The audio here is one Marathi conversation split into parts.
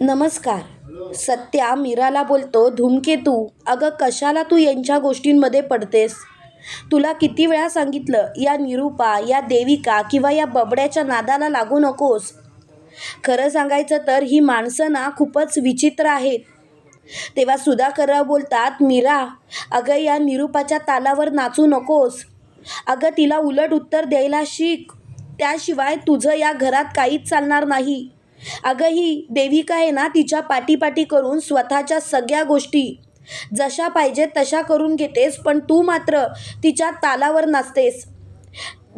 नमस्कार. सत्या मीराला बोलतो धूमकेतू अगं कशाला तू यांच्या गोष्टींमध्ये पडतेस? तुला किती वेळा सांगितलं या निरूपा या देविका किंवा या बबड्याच्या नादाला लागू नकोस? खरं सांगायचं तर ही माणसं ना खूपच विचित्र आहेत. तेव्हा सुधाकरराव बोलतात मीरा अगं या निरूपाच्या तालावर नाचू नकोस. अगं तिला उलट उत्तर द्यायला शिक. त्याशिवाय तुझं या घरात काहीच चालणार नाही. अगं ही देविका आहे ना तिच्या पाठीपाठी करून स्वतःच्या सगळ्या गोष्टी जशा पाहिजे तशा करून घेतेस पण तू मात्र तिच्या तालावर नाचतेस.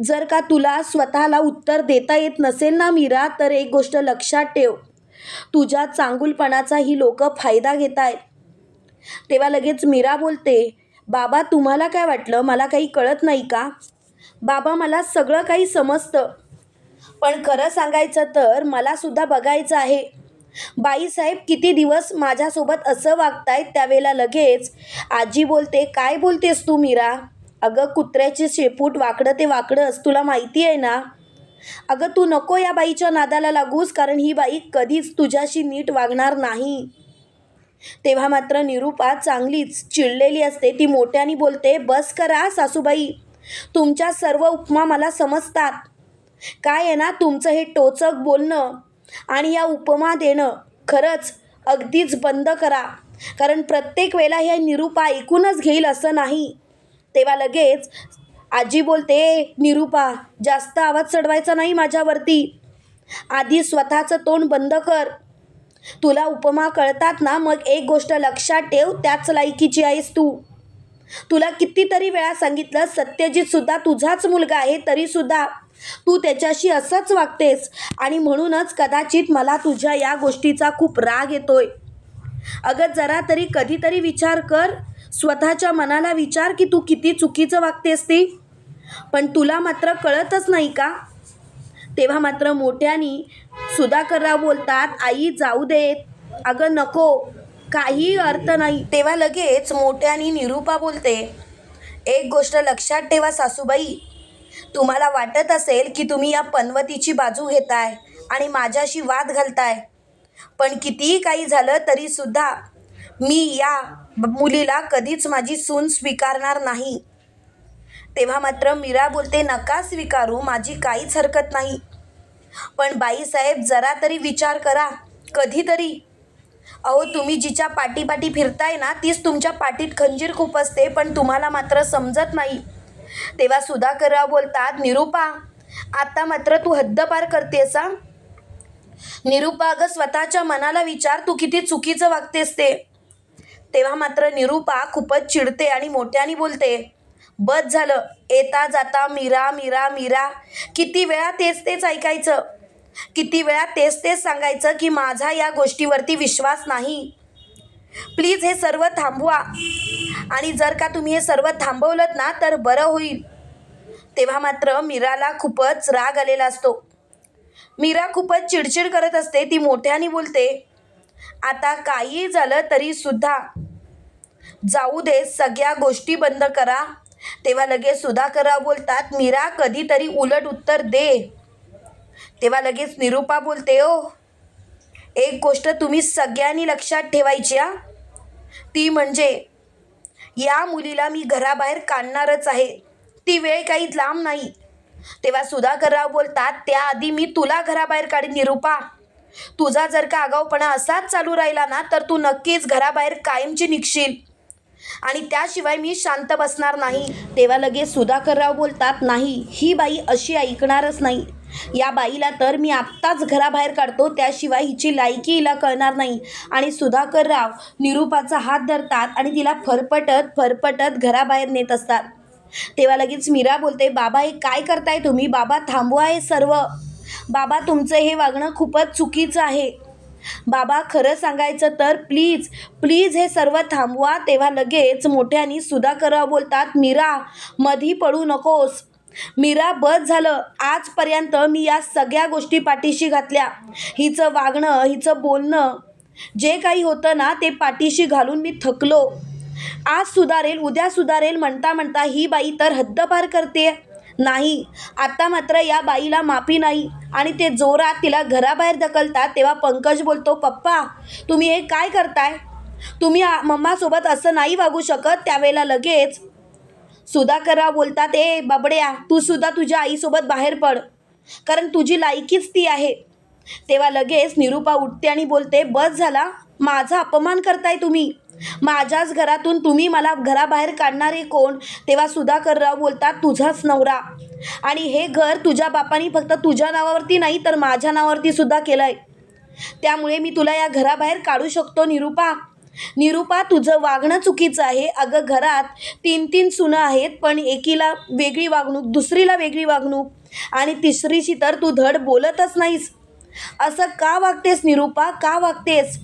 जर का तुला स्वतःला उत्तर देता येत नसेल ना मीरा तर एक गोष्ट लक्षात ठेव. तुझ्या चांगुलपणाचा ही लोक फायदा घेत आहेत तेव्हा लगेच मीरा बोलते बाबा तुम्हाला काय वाटलं? मला काही कळत नाही का? बाबा मला सगळं काही समजतं. पण खरं सांगायचं तर मला सुद्धा बघायचं आहे. बाईसाहेब किती दिवस माझ्यासोबत असं वागतायत त्यावेळेला लगेच. आजी बोलते काय बोलतेस तू मीरा? अगं कुत्र्याचे शेपूट वाकडं ते वाकडंच तुला माहिती आहे ना? अगं तू नको या बाईच्या नादाला लागूस कारण ही बाई कधीच तुझ्याशी नीट वागणार नाही. तेव्हा मात्र निरूपा चांगलीच चिडलेली असते. ती मोठ्याने बोलते बस करा सासूबाई. तुमच्या सर्व उपमा मला समजतात. काय आहे ना तुमचं हे टोचक बोलणं आणि या उपमा देणं खरंच अगदीच बंद करा. कारण प्रत्येक वेळेला ह्या निरूपा ऐकूनच घेईल असं नाही. तेव्हा लगेच आजी बोलते निरूपा जास्त आवाज चढवायचा नाही माझ्यावरती. आधी स्वतःचं तोंड बंद कर. तुला उपमा कळतात ना मग एक गोष्ट लक्षात ठेव त्याच लायकीची आहेस तू. तुला कितीतरी वेळा सांगितलं सत्यजितसुद्धा तुझाच मुलगा आहे तरीसुद्धा. तू त्याच्याशी असंच वागतेस. आणि म्हणूनच कदाचित मला तुझ्या या गोष्टीचा खूप राग येतोय. अगं जरा तरी कधीतरी विचार कर. स्वतःच्या मनाला विचार की तू किती चुकीचं वागतेस ती. पण तुला मात्र कळतच नाही का? तेव्हा मात्र मोठ्यानी सुधाकरराव बोलतात आई जाऊ देत. अगं नको. काही अर्थ नाही. तेव्हा लगेच मोठ्यानी निरूपा बोलते एक गोष्ट लक्षात ठेवा सासूबाई. तुम्हाला वाटत असेल की तुम्ही या पनवतीची बाजू घेताय आणि माझ्याशी वाद घालताय. पण कितीही काही झालं तरीसुद्धा मी या मुलीला कधीच माझी सून स्वीकारणार नाही. तेव्हा मात्र मीरा बोलते नका स्वीकारू माझी काहीच हरकत नाही. पण बाईसाहेब जरा तरी विचार करा कधीतरी. अहो तुम्ही जिच्या पाठीपाठी फिरताय ना तीच तुमच्या पाठीत खंजीर खूप असते पण तुम्हाला मात्र समजत नाही. तेव्हा सुधाकरराव बोलतात निरूपा आता मात्र तू हद्दपार करतेस हा? निरूपा अगं स्वतःच्या मनाला विचार तू किती चुकीचं वागतेस ते. तेव्हा मात्र निरूपा खूपच चिडते आणि मोठ्याने बोलते बस झालं येता जाता मीरा मीरा मीरा किती वेळा तेच तेच ऐकायचं? किती वेळा तेच तेच सांगायचं की माझा या गोष्टीवरती विश्वास नाही? प्लीज हे सर्व थांबवा. आणि जर का तुम्ही हे सर्व थांबवलं ना तर बरं होईल. तेव्हा मात्र मीराला खूपच राग आलेला असतो. मीरा खूपच चिडचिड करत असते ती मोठ्याने बोलते आता काही झालं तरी सुद्धा जाऊ दे सगळ्या गोष्टी बंद करा. तेव्हा लगेच सुधाकरराव बोलतात मीरा कधीतरी उलट उत्तर दे. तेव्हा लगेच निरूपा बोलते ओ एक गोष्ट तुम्ही सगळ्यांनी लक्षात ठेवायची हा. ती म्हणजे या मुलीला मी घराबाहेर काढणारच आहे. ती वेळ काही लांब नाही. तेव्हा सुधाकरराव बोलतात त्याआधी मी तुला घराबाहेर काढीन निरूपा. तुझा जर का आगाऊपणा असाच चालू राहिला ना तर तू नक्कीच घराबाहेर कायमची निघशील. आणि त्याशिवाय मी शांत बसणार नाही. तेव्हा लगेच सुधाकरराव बोलतात नाही ही बाई अशी ऐकणारच नाही. या बाईला तर मी आत्ताच घराबाहेर काढतो त्याशिवाय हिची लायकी हिला कळणार नाही. आणि सुधाकरराव निरूपाचा हात धरतात आणि तिला फरफटत फरफटत घराबाहेर नेत असतात. तेव्हा लगेच मीरा बोलते बाबा हे काय करताय तुम्ही? बाबा थांबवा हे सर्व. बाबा तुमचं हे वागणं खूपच चुकीचं आहे. बाबा खरं सांगायचं तर प्लीज प्लीज हे सर्व थांबवा. तेव्हा लगेच मोठ्यानी सुधाकरराव बोलतात मीरा मधी पडू नकोस. मीरा बस झालं. आजपर्यंत मी या सगळ्या गोष्टी पाठीशी घातल्या. हिचं वागणं हिचं बोलणं जे काही होतं ना ते पाठीशी घालून मी थकलो. आज सुधारेल उद्या सुधारेल म्हणता म्हणता ही बाई तर हद्दपार करते. नाही आता मात्र या बाईला माफी नाही. आणि ते जोरात तिला घराबाहेर ढकलतात तेव्हा पंकज बोलतो पप्पा तुम्ही हे काय करताय? तुम्ही मम्मासोबत असं नाही वागू शकत त्यावेळेला लगेच. सुधाकरराव बोलतात ए बाबड्या तू सुद्धा तुझ्या आईसोबत बाहेर पड. कारण तुझी लायकीच ती आहे. तेव्हा लगेच निरूपा उठते आणि बोलते बस झाला माझा अपमान करताय तुम्ही. माझ्याच घरातून तुम्ही मला घराबाहेर काढणारे कोण? तेव्हा सुधाकरराव बोलतात तुझाच नवरा. आणि हे घर तुझ्या बापानी फक्त तुझ्या नावावरती नाही तर माझ्या नावावरती सुद्धा केलं आहे त्यामुळे मी तुला या घराबाहेर काढू शकतो निरूपा. निरूपा तुझं वागणं चुकीचं आहे. अगं घरात तीन तीन सुनं आहेत पण एकीला वेगळी वागणूक दुसरीला वेगळी वागणूक आणि तिसरीशी तर तू धड बोलतच नाहीस. असं का वागतेस निरूपा? का वागतेस?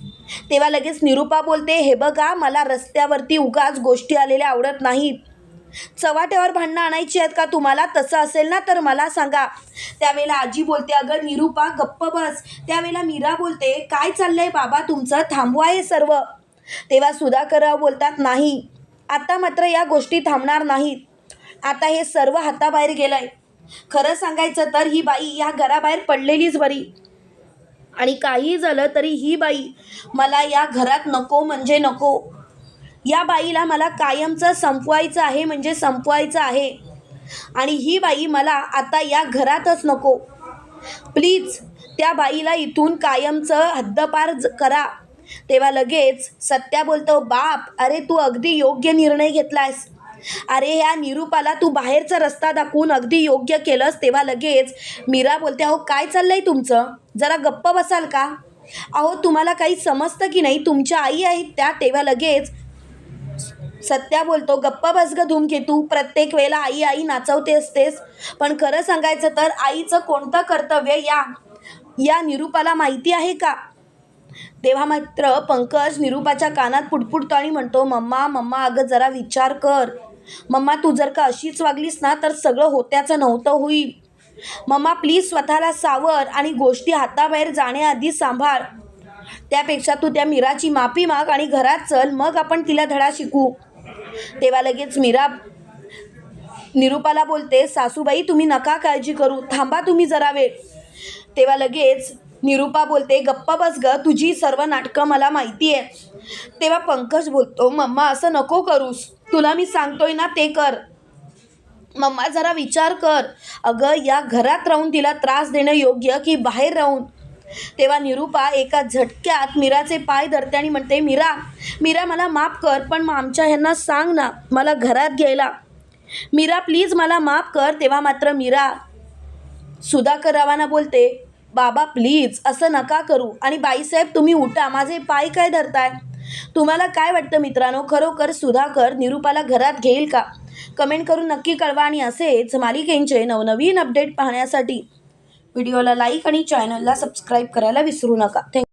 तेव्हा लगेच निरूपा बोलते हे बघा मला रस्त्यावरती उगाच गोष्टी आलेल्या आवडत नाहीत. चव्हाट्यावर भांडणं आणायची आहेत का तुम्हाला? तसं असेल ना तर मला सांगा. त्यावेळेला आजी बोलते अगं निरूपा गप्प बस. त्यावेळेला मीरा बोलते काय चाललंय बाबा तुमचं? थांबवा हे सर्व. तेव्हा सुधाकरराव बोलतात नाही आता मात्र या गोष्टी थांबणार नाहीत. आता हे सर्व हाताबाहेर गेलंय. खरं सांगायचं तर ही बाई या घराबाहेर पडलेलीच बरी. आणि काही झालं तरी ही बाई मला या घरात नको म्हणजे नको. या बाईला मला कायमचं संपवायचं आहे म्हणजे संपवायचं आहे. आणि ही बाई मला आता या घरातच नको. प्लीज त्या बाईला इथून कायमचं हद्दपार ज- करा. तेव्हा लगेच सत्या बोलतो बाप अरे तू अगदी योग्य निर्णय घेतलायस. अरे या निरूपाला तू बाहेरचा रस्ता दाखवून अगदी योग्य केलंस. तेव्हा लगेच मीरा बोलते अहो काय चाललंय तुमचं? जरा गप्प बसाल का? अहो तुम्हाला काही समजतं की नाही? तुमच्या आई आहेत त्या. तेव्हा लगेच सत्या बोलतो गप्पा बस ग धूमकेतू. प्रत्येक वेळेला आई आई नाचवते असतेस. पण खरं सांगायचं तर आईचं कोणतं कर्तव्य या? या निरूपाला माहिती आहे का? तेव्हा मात्र पंकज निरूपाच्या कानात पुटपुटतो आणि म्हणतो मम्मा मम्मा अगं जरा विचार कर. मम्मा तू जर का अशीच वागलीस ना तर सगळं होत्याचं नव्हतं होईल. मम्मा प्लीज स्वतःला सावर आणि गोष्टी हाताबाहेर जाण्याआधी सांभाळ. त्यापेक्षा तू त्या मीराची माफी माग आणि घरात चल मग आपण तिला धडा शिकू. तेव्हा लगेच मीरा निरूपाला बोलते सासूबाई तुम्ही नका काळजी करू. थांबा तुम्ही जरा वेळ. तेव्हा लगेच निरूपा बोलते गप्पा बस ग तुझी सर्व नाटकं मला माहिती आहे तेव्हा पंकज बोलतो मम्मा असं नको करूस. तुला मी सांगतोय ना ते कर. मम्मा जरा विचार कर. अगं या घरात राहून तिला त्रास देणं योग्य की बाहेर राहून? तेव्हा निरूपा एका झटक्यात मीराचे पाय धरते आणि म्हणते मीरा मीरा मला माफ कर पण मग आमच्या ह्यांना सांग ना मला घरात घ्यायला. मीरा प्लीज मला माफ कर. तेव्हा मात्र मीरा सुधाकर रावाना बोलते बाबा प्लीज असं नका करू. आणि बाईसाहेब तुम्ही उठा. माझे पाय काय धरताय? तुम्हाला काय वाटतं मित्रांनो? खरोखर सुधाकर निरूपाला घरात घेईल का? कमेंट करून नक्की कळवा. आणि असेच मालिकेंचे नवनवीन अपडेट पाहण्यासाठी व्हिडिओला लाईक आणि चॅनलला सबस्क्राईब करायला विसरू नका. थँक